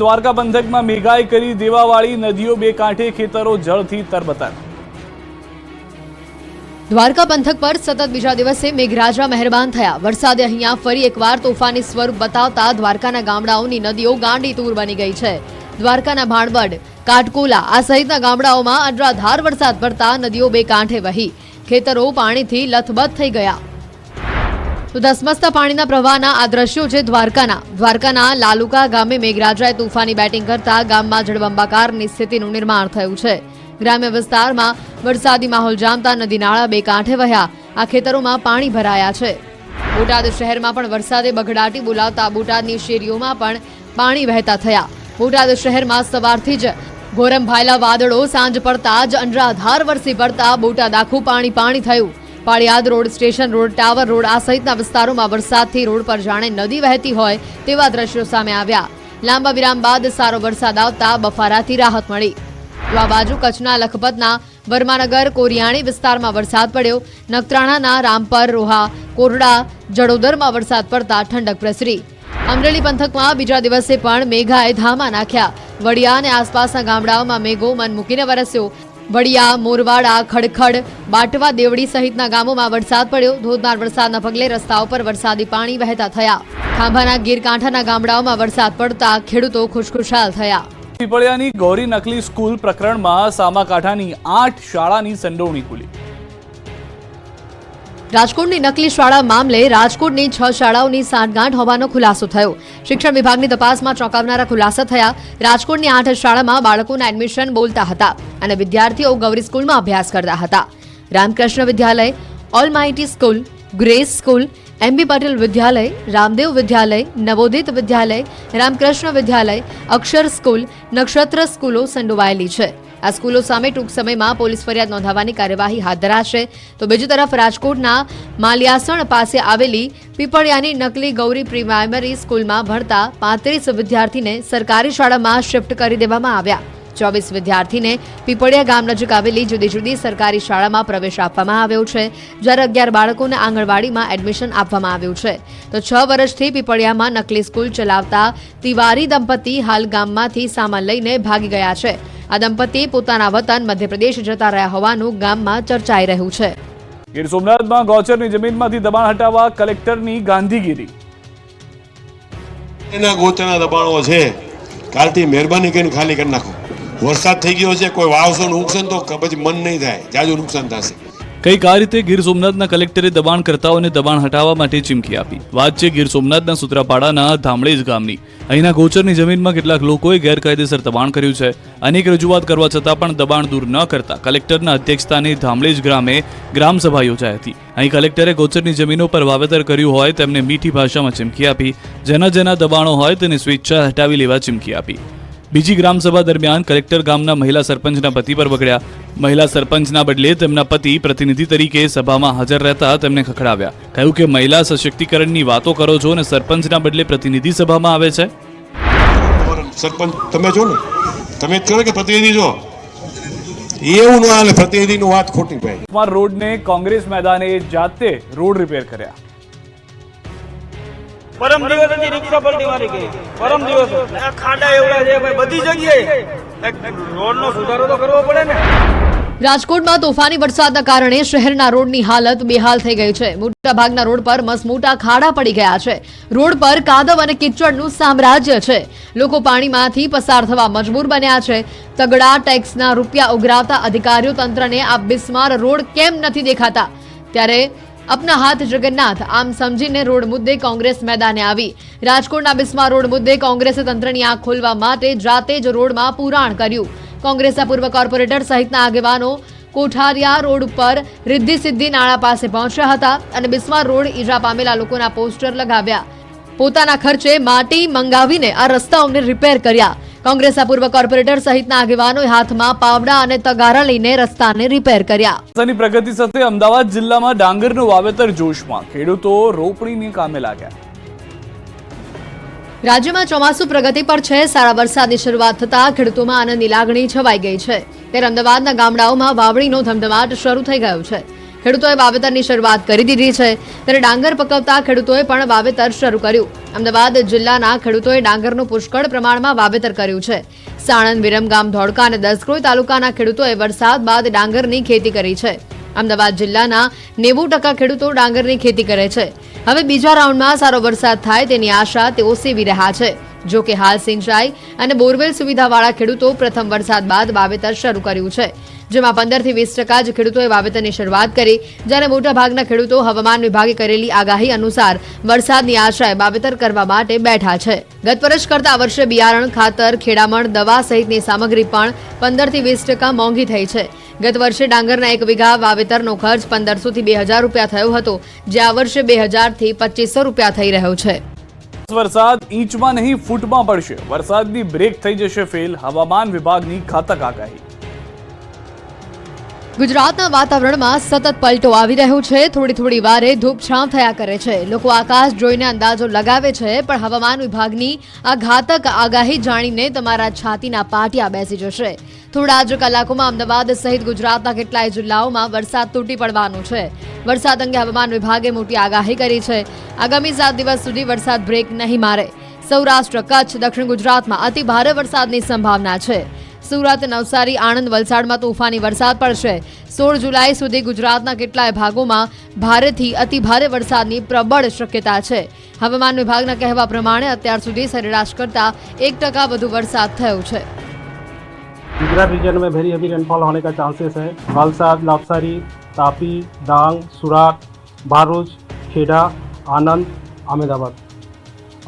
દ્વારકા પંથકમાં મેઘાએ કરી દેવાવાળી નદીઓ બે કાંઠે ખેતરો જળથી તરબતર. દ્વારકા પંથક પર સતત બીજા દિવસે મેઘરાજા મહેરબાન થયા. વરસાદે અહીંયા ફરી એકવાર તોફાની સ્વરૂપ બતાવતા દ્વારકાના ગામડાઓની નદીઓ ગાંડી તૂર બની ગઈ છે. દ્વારકાના ભાણવડ, કાટકોલા આ સહિતના ગામડાઓમાં અનરાધાર વરસાદ પડતા નદીઓ બે કાંઠે વહી. ખેતરો પાણીથી લથબથ થઈ ગયા. તો ધસમસતા પાણીના પ્રવાહના આ દ્રશ્યો છે દ્વારકાના. દ્વારકાના લાલુકા ગામે મેઘરાજાએ તોફાની બેટિંગ કરતા ગામમાં જળબંબાકારની સ્થિતિનું નિર્માણ થયું છે. ગ્રામ્ય વિસ્તારમાં વરસાદી માહોલ જામતા નદી નાળા બે કાંઠે વહ્યા. આ ખેતરોમાં પાણી ભરાયા છે. બોટાદ શહેરમાં પણ વરસાદે બગડાટી બોલાવતા બોટાદની શેરીઓમાં પણ પાણી વહેતા થયા. બોટાદ શહેરમાં સવારથી જ ગોરંભાયેલા વાદળો સાંજ પડતા જ અનરાધાર વરસી પડતા બોટાદ આખું પાણી પાણી થયું. Paliyad road station, road tower, road આ સહિતના વિસ્તારોમાં વરસાદથી રોડ પર જાણે નદી વહેતી હોય તેવા દ્રશ્યો સામે આવ્યા. લાંબા વિરામ બાદ સારો વરસાદ આવતા બફારાથી રાહત મળી. તો આ બાજુ કચ્છના લખપતના વર્માનગર, કોરિયાણી વિસ્તારમાં વરસાદ પડ્યો. નખત્રાણાના રામપર, રોહા, કોરડા, જડોદરમાં વરસાદ પડતા ઠંડક પ્રસરી. અમરેલી પંથકમાં બીજા દિવસે પણ મેઘાએ ધામા નાખ્યા. વડિયા અને આસપાસના ગામડાઓમાં મેઘો મન મૂકીને વરસ્યો. વડિયા, મોરવાડા, ખડખડ, બાટવા, દેવડી સહિતના ગામોમાં વરસાદ પડ્યો. ધોધમાર વરસાદના પગલે રસ્તાઓ પર વરસાદી પાણી વહેતા થયા. ખાંભાના ગીરકાંઠાના ગામડાઓમાં વરસાદ પડતા ખેડૂતો ખુશખુશાલ થયા. પીપળિયાની ગૌરી નકલી સ્કૂલ પ્રકરણમાં સામાકાંઠાની આઠ શાળાની સંડોવણી ખુલી. રાજકોટની નકલી શાળા મામલે રાજકોટની છ શાળાઓની સાંઠગાંઠ હોવાનો ખુલાસો થયો. શિક્ષણ વિભાગની તપાસમાં ચોંકાવનારા ખુલાસા થયા. રાજકોટની આઠ શાળામાં બાળકોના એડમિશન બોલતા હતા અને વિદ્યાર્થીઓ ગૌરી સ્કૂલમાં અભ્યાસ કરતા હતા. Ramkrishna Vidyalaya all mighty school grace school MB Patel Vidyalaya Ramdev Vidyalaya Navodit Vidyalaya Ramkrishna Vidyalaya Akshar school Nakshatra સ્કૂલો સંડોવાયેલી છે. આ સ્કૂલો સામે ટૂંક સમયમાં પોલીસ ફરિયાદ નોંધાવવાની કાર્યવાહી હાથ ધરાશે. તો બીજી તરફ રાજકોટના માલિયાસણ પાસે આવેલી પીપળિયાની નકલી ગૌરી પ્રાઇમરી સ્કૂલમાં ભણતા પાંત્રીસ વિદ્યાર્થીને સરકારી શાળામાં શિફ્ટ કરી દેવામાં આવ્યા. ચોવીસ વિદ્યાર્થીને પીપળિયા ગામ નજીક આવેલી જુદી જુદી સરકારી શાળામાં પ્રવેશ આપવામાં આવ્યો છે. જ્યારે અગિયાર બાળકોને આંગણવાડીમાં એડમિશન આપવામાં આવ્યું છે. તો છ વર્ષથી પીપળિયામાં નકલી સ્કૂલ ચલાવતા તિવારી દંપતી હાલ ગામમાંથી સામાન લઈને ભાગી ગયા છે. આ દંપતી પોતાના વતન મધ્યપ્રદેશ જતા રહ્યા હોવાનું ગામમાં ચર્ચાઈ રહ્યું છે. ગીર સોમનાથમાં ગૌચરની જમીનમાંથી દબાણ હટાવવા કલેક્ટરની ગાંધીગીરી. એના ગોચરના દબાણો છે. કાલથી મહેરબાની કરીને ખાલી કરી નાખો. વરસાદ થઈ ગયો છે કોઈ વાવશો ને ઉગશે તો પછી મન નહીં થાય. જાજુ નુકસાન થશે. કંઈક આ રીતે ગીર સોમનાથના કલેક્ટરે દબાણકર્તાઓને દબાણ હટાવવા માટે ચીમકી આપી. વાત છે ગીર સોમનાથના સુત્રાપાડાના ધામળેજ ગામની. અહીંના ગોચરની જમીનમાં કેટલાક લોકોએ ગેરકાયદેસર દબાણ કર્યું છે. અનેક રજૂઆત કરવા છતાં પણ દબાણ દૂર ન કરતા કલેક્ટરના અધ્યક્ષસ્થાને ધામળેજ ગ્રામે ગ્રામસભા યોજાઈ હતી. અહીં કલેક્ટરે ગોચરની જમીનો પર વાવેતર કર્યું હોય તેમને મીઠી ભાષામાં ચીમકી આપી. જેના જેના દબાણો હોય તેને સ્વેચ્છા હટાવી લેવા ચીમકી આપી. બીજી ગ્રામસભા દરમિયાન કલેક્ટર ગામના મહિલા સરપંચના પતિ પર બગડ્યા મહિલા સરપંચના બદલે તેમના પતિ પ્રતિનિધિ તરીકે સભામાં હાજર રહેતા તેમને ખખડાવ્યા. કહ્યું કે મહિલા સશક્તિકરણની વાતો કરો છો અને સરપંચના બદલે પ્રતિનિધિ સભામાં આવે છે? સરપંચ તમે છો ને. તમે જ કરો કે પ્રતિનિધિ છો એવું ન પ્રતિનિધિની વાત ખોટી ભાઈ. રોડને કોંગ્રેસ મેદાને જાતે રોડ રિપેર કર્યા. પરમ દિવસથી રિક્ષા પલટી મારી ગઈ. પરમ દિવસ. ખાડા એવડા છે બધી જગ્યાએ. રોડનો સુધારો તો કરવો પડે ને. રાજકોટમાં તોફાની વરસાદના કારણે શહેરના રોડની હાલત બેહાલ થઈ ગઈ છે. મોટાભાગના રોડ પર મસમોટા ખાડા પડી ગયા છે. રોડ પર કાદવ અને કિચડનું સામ્રાજ્ય છે. લોકો પાણીમાંથી પસાર થવા મજબૂર બન્યા છે. તગડા ટેક્સના રૂપિયા ઉઘરાવતા અધિકારીઓ તંત્રને આ બિસ્માર રોડ કેમ નથી દેખાતા? ત્યારે અપના હાથ જગન્નાથ, આમ સમજીને રોડ મુદ્દે કોંગ્રેસ મેદાને આવી. રાજકોટના બિસ્મા રોડ મુદ્દે કોંગ્રેસે તંત્રની આંખ ખોલવા માટે જાતે જ રોડમાં પુરાણ કર્યું. કોંગ્રેસના પૂર્વ કોર્પોરેટર સહિતના આગેવાનો કોઠારિયા રોડ ઉપર રિદ્ધિ સિદ્ધિ નાળા પાસે પહોંચ્યા હતા અને બિસ્મા રોડ ઈજા પામેલા લોકોના પોસ્ટર લગાવ્યા. પોતાના ખર્ચે માટી મંગાવીને આ રસ્તાઓને રિપેર કર્યા. કોંગ્રેસના પૂર્વ કોર્પોરેટર સહિતના આગેવાનોએ હાથમાં પાવડા અને તગારા લઈને રસ્તાને રિપેર કર્યા. રાજ્યની પ્રગતિ સાથે અમદાવાદ જિલ્લામાં ડાંગરનું વાવેતર જોશમાં. ખેડૂતો રોપણીની કામે લાગ્યા. રાજ્યમાં ચોમાસુ પ્રગતિ પર છે. સારા વરસાદની શરૂઆત થતા ખેડૂતોમાં આનંદની લાગણી છવાઈ ગઈ છે. ત્યારે અમદાવાદના ગામડાઓમાં વાવણીનો ધમધમાટ શરૂ થઈ ગયો છે. ખેડૂતોએ વાવેતરની શરૂઆત કરી દીધી છે. ત્યારે ડાંગર પકવતા ખેડૂતોએ પણ વાવેતર શરૂ કર્યું. અમદાવાદ જિલ્લાના ખેડૂતોએ ડાંગરનું પુષ્કળ પ્રમાણમાં વાવેતર કર્યું છે. સાણંદ, વિરમગામ, ધોળકા અને દસક્રોઈ તાલુકાના ખેડૂતોએ વરસાદ બાદ ડાંગરની ખેતી કરી છે. અમદાવાદ જિલ્લાના નેવું ટકા ખેડૂતો ડાંગરની ખેતી કરે છે. હવે બીજા રાઉન્ડમાં સારો વરસાદ થાય તેની આશા તેઓ સેવી રહ્યા છે. જો કે હાલ સિંચાઈ અને બોરવેલ સુવિધાવાળા ખેડૂતો પ્રથમ વરસાદ બાદ વાવેતર શરૂ કર્યું છે. જેમાં પંદરથી વીસ ટકા જ ખેડૂતોએ વાવેતરની શરૂઆત કરી, જ્યારે મોટાભાગના ખેડૂતો હવામાન વિભાગે કરેલી આગાહી અનુસાર વરસાદની આશાએ વાવેતર કરવા માટે બેઠા છે. ગત વર્ષ કરતા આ વર્ષે બિયારણ, ખાતર, ખેડામણ, દવા સહિતની સામગ્રી પણ પંદરથી વીસ ટકા મોંઘી થઈ છે. ગત વર્ષે ડાંગરના એક વીઘા વાવેતરનો ખર્ચ પંદરસોથી બે હજાર રૂપિયા થયો હતો, જે આ વર્ષે બે હજારથી પચીસો રૂપિયા થઈ રહ્યો છે. વરસાદ ઇંચમાં નહીં, ફૂટમાં પડશે. વરસાદની બ્રેક થઈ જશે ફેલ, હવામાન વિભાગની ઘાતક આગાહી. ગુજરાતના વાતાવરણમાં સતત પલટો આવી રહ્યો છે. થોડી થોડી વારે ધૂપછાંવ થયા કરે છે. લોકો આકાશ જોઈને અંદાજો લગાવે છે, પણ હવામાન વિભાગની આ ઘાતક આગાહી જાણીને તમારા છાતીના પાટિયા બેસી જશે. થોડા જ કલાકોમાં અમદાવાદ સહિત ગુજરાતના કેટલાય જિલ્લાઓમાં વરસાદ તૂટી પડવાનું છે. વરસાદ અંગે હવામાન વિભાગે મોટી આગાહી કરી છે. આગામી સાત દિવસ સુધી વરસાદ બ્રેક નહીં મારે. સૌરાષ્ટ્ર, કચ્છ, દક્ષિણ ગુજરાતમાં અતિ ભારે વરસાદની સંભાવના છે. સુરત નવસારી આણંદ વલસાડમાં તોફાની વરસાદ પડશે સોળ જુલાઈ સુધી ગુજરાતના કેટલાય ભાગોમાં ભારેથી અતિ ભારે વરસાદની પ્રબળ શક્યતા છે હવામાન વિભાગના કહેવા પ્રમાણે અત્યાર સુધી સરેરાશ કરતા એક ટકા વધુ વરસાદ થયો છે गुजरात रीजन में वेरी हेवी रेनफॉल होने का चांसेस है वलसाड नवसारी तापी डांग सुराट भरूच खेड़ा आनंद अहमदाबाद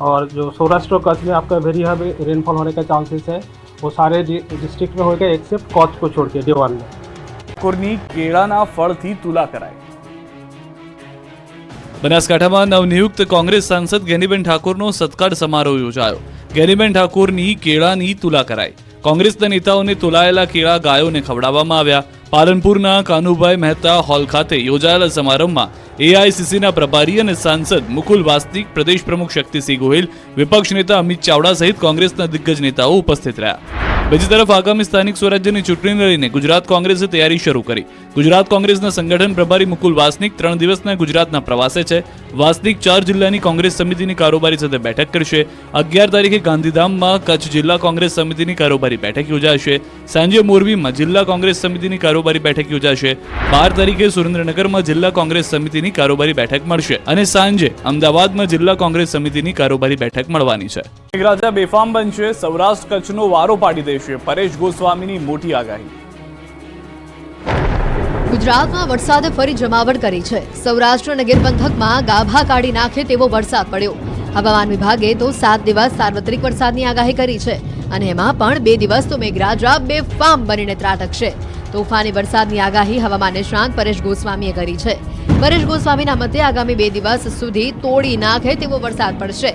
और जो सौराष्ट्र और कच्छ में आपका वेरी हेवी रेनफॉल होने का चांसेस है वो सारे डिस्ट्रिक्ट में होगा एक्सेप्ट कच्छ को छोड़ के देवान में ઠાકોરની કેળાના ફળથી તુલા કરાઈ બનાસકાંઠામાં નવનિયુક્ત કોંગ્રેસ સાંસદ ગેનીબેન ઠાકોરનો સત્કાર સમારોહ યોજાયો ગેનીબેન ઠાકોરની કેળાની તુલા કરાઈ કોંગ્રેસના નેતાઓને તુલાયેલા કેળા ગાયોને ખવડાવવામાં આવ્યા પાલનપુરના કાનુભાઈ મહેતા હોલ ખાતે યોજાયેલા સમારંભમાં એઆઈસીસીના પ્રભારી અને સાંસદ મુકુલ વાસ્તિક, પ્રદેશ પ્રમુખ શક્તિસિંહ ગોહિલ, વિપક્ષ નેતા અમિત ચાવડા સહિત કોંગ્રેસના દિગ્ગજ નેતાઓ ઉપસ્થિત રહ્યા. બીજી તરફ આગામી સ્થાનિક સ્વરાજ્યની ચૂંટણીને લઈને ગુજરાત કોંગ્રેસે તૈયારી શરૂ કરી. ગુજરાત કોંગ્રેસના સંગઠન પ્રભારી મુકુલ વાસનિક ત્રણ દિવસના ગુજરાતના પ્રવાસે છે. વાસનિક ચાર જિલ્લાની કોંગ્રેસ સમિતિની કારોબારી સાથે બેઠક કરશે. અગિયાર તારીખે ગાંધીધામમાં કચ્છ જિલ્લા કોંગ્રેસ સમિતિની કારોબારી બેઠક યોજાશે. સાંજે મોરબીમાં જિલ્લા કોંગ્રેસ સમિતિની કારોબારી બેઠક યોજાશે. બાર તારીખે સુરેન્દ્રનગરમાં જિલ્લા કોંગ્રેસ સમિતિની કારોબારી બેઠક મળશે અને સાંજે અમદાવાદમાં જિલ્લા કોંગ્રેસ સમિતિની કારોબારી બેઠક મળવાની છે. મેઘરાજા બેફામ બનશે સૌરાષ્ટ્ર કચ્છનો વારો પાડી દેશે પરેશ ગોસ્વામીની મોટી આગાહી. ગુજરાતમાં વરસાદે ફરી જમાવટ કરી છે. સૌરાષ્ટ્ર અને ગીર પંથકમાં ગાભા કાઢી નાખે તેવો વરસાદ પડ્યો. હવામાન વિભાગે તો સાત દિવસ સાર્વત્રિક વરસાદની આગાહી કરી છે અને એમાં પણ બે દિવસ તો મેઘરાજા બેફામ બનીને ત્રાટકશે. તોફાની વરસાદની આગાહી હવામાન નિષ્ણાંત પરેશ ગોસ્વામીએ કરી છે. પરેશ ગોસ્વામીના મતે આગામી બે દિવસ સુધી તોડી નાખે તેવો વરસાદ પડશે.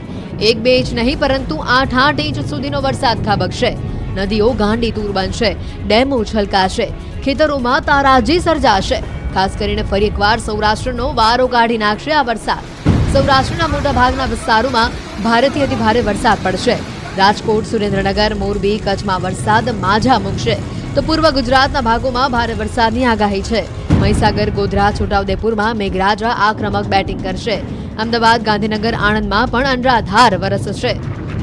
એક બે ઇંચ નહીં, પરંતુ આઠ આઠ ઇંચ સુધીનો વરસાદ ખાબકશે. નદીઓ ગાંડી તૂર બનશે, ડેમો છલકાશે, ખેતરોમાં તારાજી સર્જાશે. ખાસ કરીને ફરી એકવાર સૌરાષ્ટ્રનો વારો કાઢી નાખશે આ વરસાદ. સૌરાષ્ટ્રના મોટા ભાગના વિસ્તારોમાં ભારેથી અતિ ભારે વરસાદ પડશે. રાજકોટ, સુરેન્દ્રનગર, મોરબી કચ્છમાં વરસાદ માઝા મૂકશે. તો પૂર્વ ગુજરાતના ભાગોમાં ભારે વરસાદની આગાહી છે. મહીસાગર, ગોધરા, છોટાઉદેપુરમાં મેઘરાજા આક્રમક બેટિંગ કરશે. અમદાવાદ, ગાંધીનગર, આણંદમાં પણ અનરાધાર વરસશે.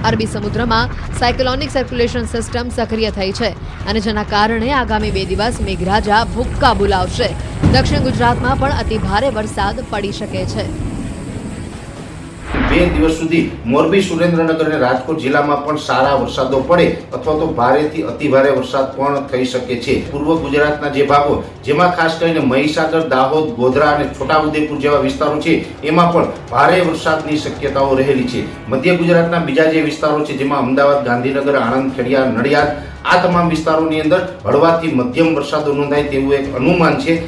અરબી સમુદ્રમાં સાયક્લોનિક સર્ક્યુલેશન સિસ્ટમ સક્રિય થઈ છે અને જેના કારણે આગામી બે દિવસ મેઘરાજા ભૂક્કા બોલાવશે. દક્ષિણ ગુજરાતમાં પણ અતિ ભારે વરસાદ પડી શકે છે. બે દિવસ સુધી મોરબી, સુરેન્દ્રનગર અને રાજકોટ જિલ્લામાં પણ સારા વરસાદો પડે અથવા તો ભારેથી અતિભારે વરસાદ પણ થઈ શકે છે. પૂર્વ ગુજરાતના જે ભાગો, જેમાં ખાસ કરીને મહીસાગર, દાહોદ, ગોધરા અને છોટાઉદેપુર જેવા વિસ્તારો છે, એમાં પણ ભારે વરસાદની શક્યતાઓ રહેલી છે. મધ્ય ગુજરાતના બીજા જે વિસ્તારો છે, જેમાં અમદાવાદ, ગાંધીનગર, આણંદ ખેડિયા નડિયાદ, આ તમામ વિસ્તારોની અંદર હળવાથી મધ્યમ વરસાદો નોંધાય તેવું એક અનુમાન છે.